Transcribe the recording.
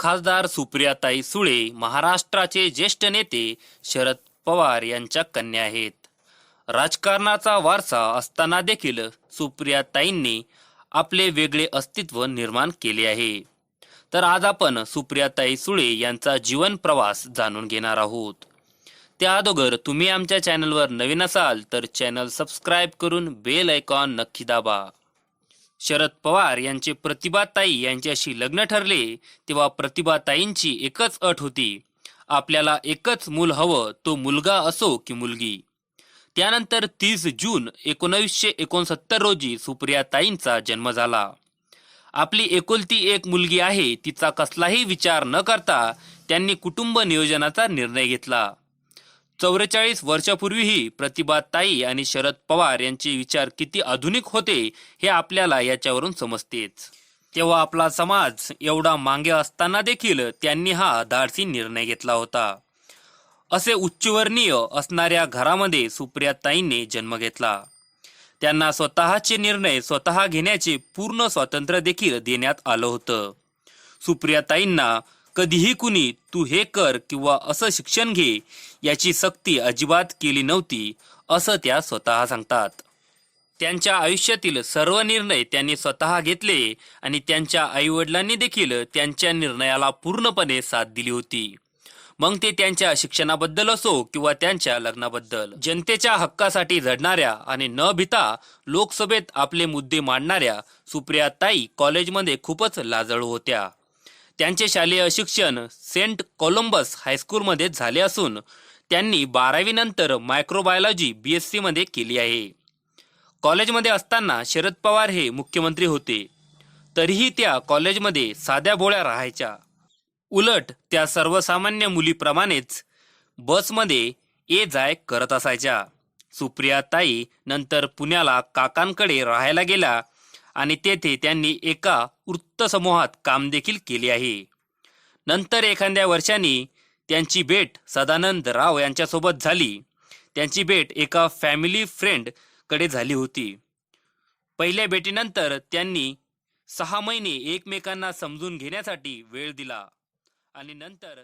खासदार सुप्रियाताई सुळे महाराष्ट्राचे ज्येष्ठ नेते शरद पवार यांच्या कन्या आहेत. राजकारणाचा वारसा असताना देखील सुप्रियाताईंनी आपले वेगळे अस्तित्व निर्माण केले आहे. तर आज आपण सुप्रियाताई सुळे यांचा जीवन प्रवास जाणून घेणार आहोत. त्या अगोदर तुम्ही आमच्या चॅनलवर नवीन असाल तर चॅनल सबस्क्राईब करून बेल आयकॉन नक्की दाबा. शरद पवार यांचे प्रतिभाताई यांच्याशी लग्न ठरले तेव्हा प्रतिभाताईंची एकच अट होती. आपल्याला एकच मूल हवं तो मुलगा असो की मुलगी. त्यानंतर तीस जून एकोणवीसशे एकोणसत्तर रोजी सुप्रियाताईंचा जन्म झाला. आपली एकुलती एक मुलगी आहे तिचा कसलाही विचार न करता त्यांनी कुटुंब नियोजनाचा निर्णय घेतला. चौवेचाळीस वर्षापूर्वीही प्रतिभाताई आणि शरद पवार यांचे विचार किती आधुनिक होते हे आपल्याला याच्यावरून समजतेच. तेव्हा आपला समाज एवढा मागे असताना देखील त्यांनी हा धाडसी निर्णय घेतला होता. असे उच्चवर्णीय असणाऱ्या घरामध्ये सुप्रियाताईंनी जन्म घेतला. त्यांना स्वतःचे निर्णय स्वतः घेण्याचे पूर्ण स्वातंत्र्य देखील देण्यात आलं होतं. सुप्रियाताईंना कधीही कुणी तू हे कर किंवा असं शिक्षण घे याची सक्ती अजिबात केली नव्हती असं त्या स्वतः सांगतात. त्यांच्या आयुष्यातील सर्व निर्णय त्यांनी स्वतः घेतले आणि त्यांच्या आईवडिलांनी देखील त्यांच्या निर्णयाला पूर्णपणे साथ दिली होती. मग ते त्यांच्या शिक्षणाबद्दल असो किंवा त्यांच्या लग्नाबद्दल जनतेच्या हक्कासाठी झडणाऱ्या आणि न भिता लोकसभेत आपले मुद्दे मांडणाऱ्या सुप्रियाताई कॉलेजमध्ये खूपच लाजळू होत्या. त्यांचे शालेय शिक्षण सेंट कोलंबस हायस्कूलमध्ये झाले असून त्यांनी बारावीनंतर मायक्रोबायोलॉजी बी एस सीमध्ये केली आहे. कॉलेजमध्ये असताना शरद पवार हे मुख्यमंत्री होते. तरीही त्या कॉलेजमध्ये साध्या भोळ्या राहायच्या. उलट त्या सर्वसामान्य मुलीप्रमाणेच बसमध्ये ये जाय करत असायच्या. सुप्रिया ताई नंतर पुण्याला काकांकडे राहायला गेल्या. आणि तेथे त्यांनी एका वृत्तसमूहात काम देखील केले आहे. नंतर एखाद्या वर्षांनी त्यांची भेट सदानंद राव यांच्यासोबत झाली. त्यांची भेट एका फॅमिली फ्रेंडकडे झाली होती. पहिल्या भेटीनंतर त्यांनी सहा महिने एकमेकांना समजून घेण्यासाठी वेळ दिला आणि नंतर